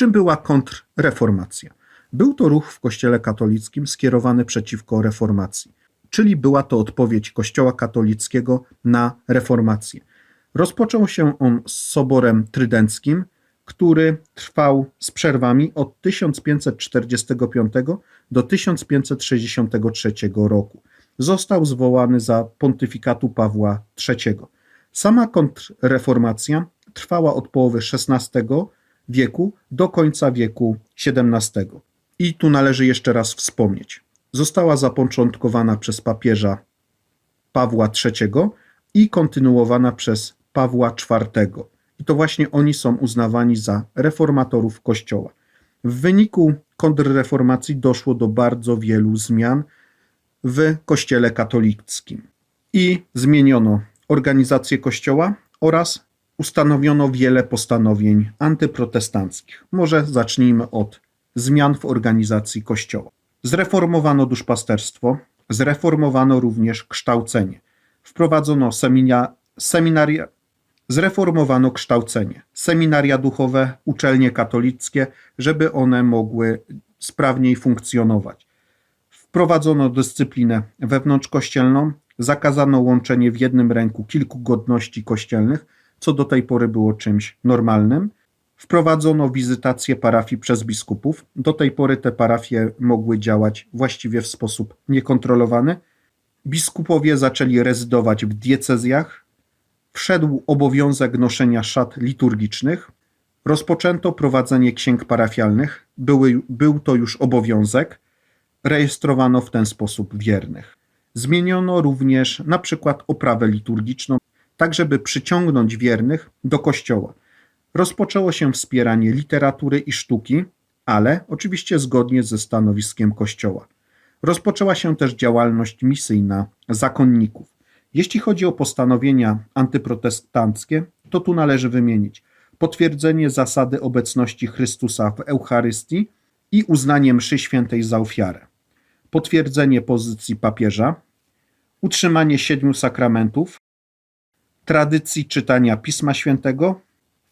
Czym była kontrreformacja? Był to ruch w Kościele katolickim skierowany przeciwko reformacji, czyli była to odpowiedź Kościoła katolickiego na reformację. Rozpoczął się on z Soborem Trydenckim, który trwał z przerwami od 1545 do 1563 roku. Został zwołany za pontyfikatu Pawła III. Sama kontrreformacja trwała od połowy XVI wieku do końca wieku XVII. I tu należy jeszcze raz wspomnieć. Została zapoczątkowana przez papieża Pawła III i kontynuowana przez Pawła IV. I to właśnie oni są uznawani za reformatorów Kościoła. W wyniku kontrreformacji doszło do bardzo wielu zmian w Kościele katolickim. I zmieniono organizację Kościoła oraz ustanowiono wiele postanowień antyprotestanckich. Może zacznijmy od zmian w organizacji Kościoła. Zreformowano duszpasterstwo, zreformowano również kształcenie. Wprowadzono seminia, seminaria, zreformowano kształcenie, seminaria duchowe, uczelnie katolickie, żeby one mogły sprawniej funkcjonować. Wprowadzono dyscyplinę wewnątrzkościelną, zakazano łączenie w jednym ręku kilku godności kościelnych, co do tej pory było czymś normalnym. Wprowadzono wizytację parafii przez biskupów. Do tej pory te parafie mogły działać właściwie w sposób niekontrolowany. Biskupowie zaczęli rezydować w diecezjach. Wszedł obowiązek noszenia szat liturgicznych. Rozpoczęto prowadzenie księg parafialnych. Były, był to już obowiązek. Rejestrowano w ten sposób wiernych. Zmieniono również na przykład oprawę liturgiczną, tak żeby przyciągnąć wiernych do kościoła. Rozpoczęło się wspieranie literatury i sztuki, ale oczywiście zgodnie ze stanowiskiem kościoła. Rozpoczęła się też działalność misyjna zakonników. Jeśli chodzi o postanowienia antyprotestanckie, to tu należy wymienić potwierdzenie zasady obecności Chrystusa w Eucharystii i uznanie mszy świętej za ofiarę, potwierdzenie pozycji papieża, utrzymanie siedmiu sakramentów, tradycji czytania Pisma Świętego,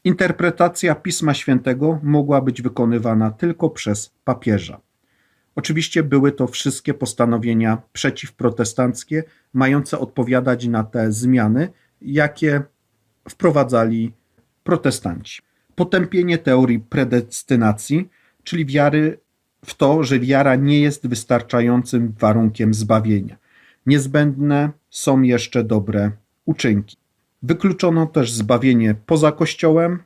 interpretacja Pisma Świętego mogła być wykonywana tylko przez papieża. Oczywiście były to wszystkie postanowienia przeciwprotestanckie, mające odpowiadać na te zmiany, jakie wprowadzali protestanci. Potępienie teorii predestynacji, czyli wiary w to, że wiara nie jest wystarczającym warunkiem zbawienia. Niezbędne są jeszcze dobre uczynki. Wykluczono też zbawienie poza Kościołem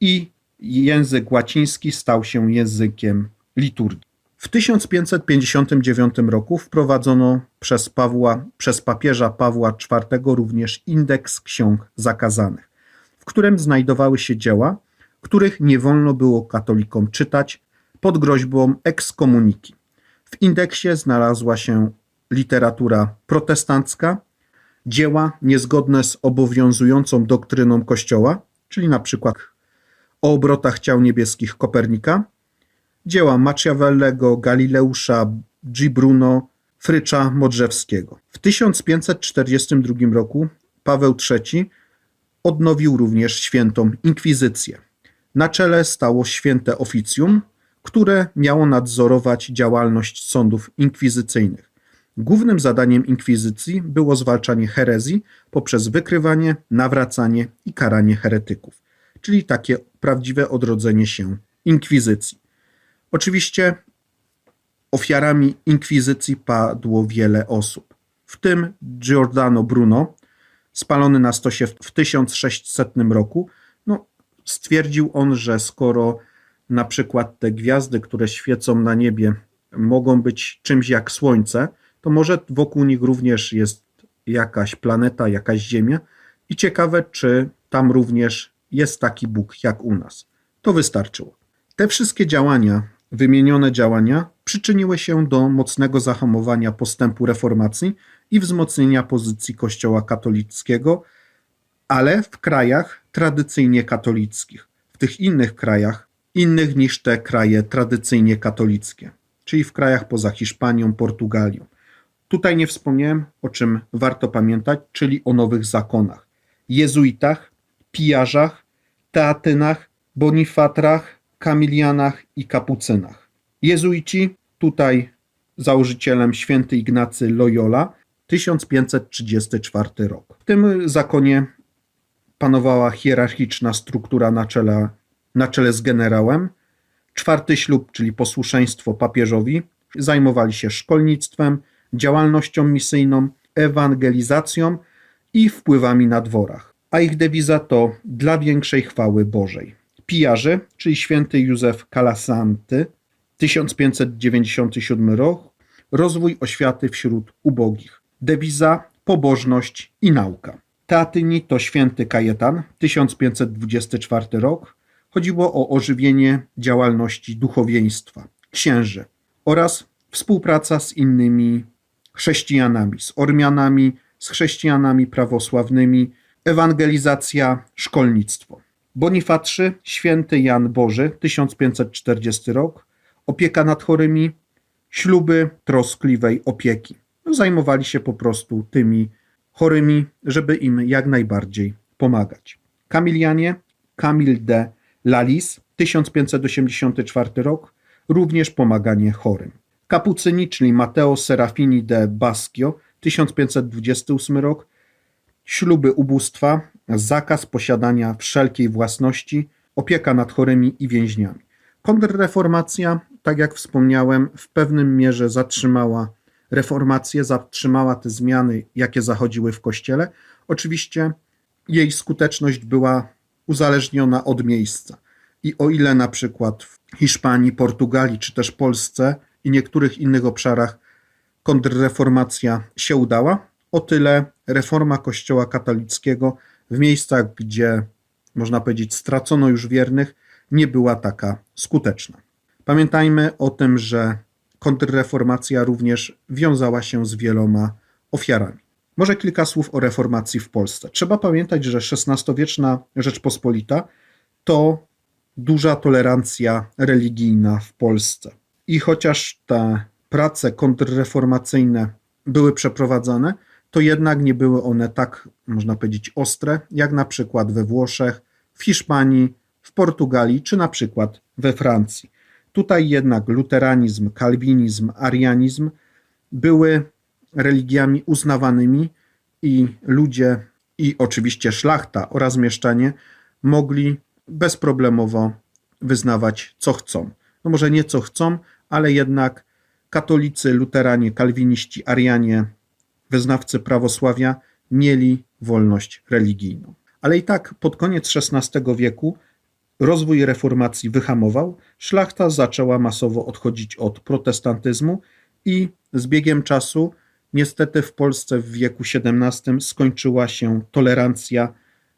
i język łaciński stał się językiem liturgii. W 1559 roku wprowadzono przez, Pawła, przez papieża Pawła IV również indeks ksiąg zakazanych, w którym znajdowały się dzieła, których nie wolno było katolikom czytać pod groźbą ekskomuniki. W indeksie znalazła się literatura protestancka, dzieła niezgodne z obowiązującą doktryną Kościoła, czyli na przykład o obrotach ciał niebieskich Kopernika, dzieła Machiavellego, Galileusza, G. Bruno, Frycza Modrzewskiego. W 1542 roku Paweł III odnowił również świętą inkwizycję. Na czele stało święte oficjum, które miało nadzorować działalność sądów inkwizycyjnych. Głównym zadaniem inkwizycji było zwalczanie herezji poprzez wykrywanie, nawracanie i karanie heretyków, czyli takie prawdziwe odrodzenie się inkwizycji. Oczywiście ofiarami inkwizycji padło wiele osób, w tym Giordano Bruno, spalony na stosie w 1600 roku. No, stwierdził on, że skoro na przykład te gwiazdy, które świecą na niebie, mogą być czymś jak słońce, to może wokół nich również jest jakaś planeta, jakaś Ziemia i ciekawe, czy tam również jest taki Bóg jak u nas. To wystarczyło. Te wszystkie działania, wymienione działania, przyczyniły się do mocnego zahamowania postępu reformacji i wzmocnienia pozycji Kościoła katolickiego, ale w krajach tradycyjnie katolickich. W tych innych krajach, innych niż te kraje tradycyjnie katolickie, czyli w krajach poza Hiszpanią, Portugalią. Tutaj nie wspomniałem, o czym warto pamiętać, czyli o nowych zakonach. Jezuitach, pijarzach, teatynach, bonifatrach, kamilianach i kapucynach. Jezuici, tutaj założycielem święty Ignacy Loyola, 1534 rok. W tym zakonie panowała hierarchiczna struktura na czele, na czele z generałem. Czwarty ślub, czyli posłuszeństwo papieżowi, zajmowali się szkolnictwem, działalnością misyjną, ewangelizacją i wpływami na dworach. A ich dewiza to dla większej chwały Bożej. Pijarzy, czyli święty Józef Kalasanty, 1597 rok, rozwój oświaty wśród ubogich. Dewiza pobożność i nauka. Teatyni to święty Kajetan, 1524 rok. Chodziło o ożywienie działalności duchowieństwa, księży oraz współpraca z innymi chrześcijanami, z Ormianami, z chrześcijanami prawosławnymi, ewangelizacja, szkolnictwo. Bonifatrzy, święty Jan Boży, 1540 rok, opieka nad chorymi, śluby troskliwej opieki. No, zajmowali się po prostu tymi chorymi, żeby im jak najbardziej pomagać. Kamilianie, Kamil de Lalis, 1584 rok, również pomaganie chorym. Kapucyni, Matteo Serafini de Baschio, 1528 rok, śluby ubóstwa, zakaz posiadania wszelkiej własności, opieka nad chorymi i więźniami. Kontrreformacja, tak jak wspomniałem, w pewnym mierze zatrzymała reformację, zatrzymała te zmiany, jakie zachodziły w kościele. Oczywiście jej skuteczność była uzależniona od miejsca. I o ile na przykład w Hiszpanii, Portugalii czy też Polsce i niektórych innych obszarach kontrreformacja się udała, o tyle reforma Kościoła katolickiego w miejscach, gdzie można powiedzieć stracono już wiernych, nie była taka skuteczna. Pamiętajmy o tym, że kontrreformacja również wiązała się z wieloma ofiarami. Może kilka słów o reformacji w Polsce. Trzeba pamiętać, że XVI-wieczna Rzeczpospolita to duża tolerancja religijna w Polsce. I chociaż te prace kontrreformacyjne były przeprowadzane, to jednak nie były one tak, można powiedzieć, ostre, jak na przykład we Włoszech, w Hiszpanii, w Portugalii czy na przykład we Francji. Tutaj jednak luteranizm, kalwinizm, arianizm były religiami uznawanymi i ludzie, i oczywiście szlachta oraz mieszczanie mogli bezproblemowo wyznawać co chcą. No może nie co chcą, ale jednak katolicy, luteranie, kalwiniści, arianie, wyznawcy prawosławia mieli wolność religijną. Ale i tak pod koniec XVI wieku rozwój reformacji wyhamował, szlachta zaczęła masowo odchodzić od protestantyzmu i z biegiem czasu, niestety w Polsce w wieku XVII skończyła się tolerancja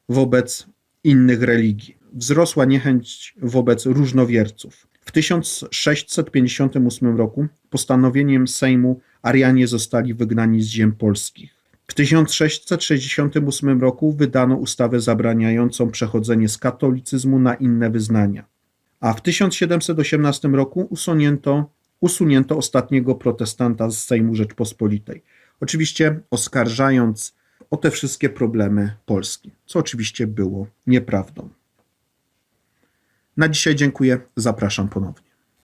wobec innych religii. Wzrosła niechęć wobec różnowierców. W 1658 roku postanowieniem Sejmu Arianie zostali wygnani z ziem polskich. W 1668 roku wydano ustawę zabraniającą przechodzenie z katolicyzmu na inne wyznania, a w 1718 roku usunięto, usunięto ostatniego protestanta z Sejmu Rzeczpospolitej. Oczywiście oskarżając o te wszystkie problemy Polski, co oczywiście było nieprawdą. Na dzisiaj dziękuję, zapraszam ponownie.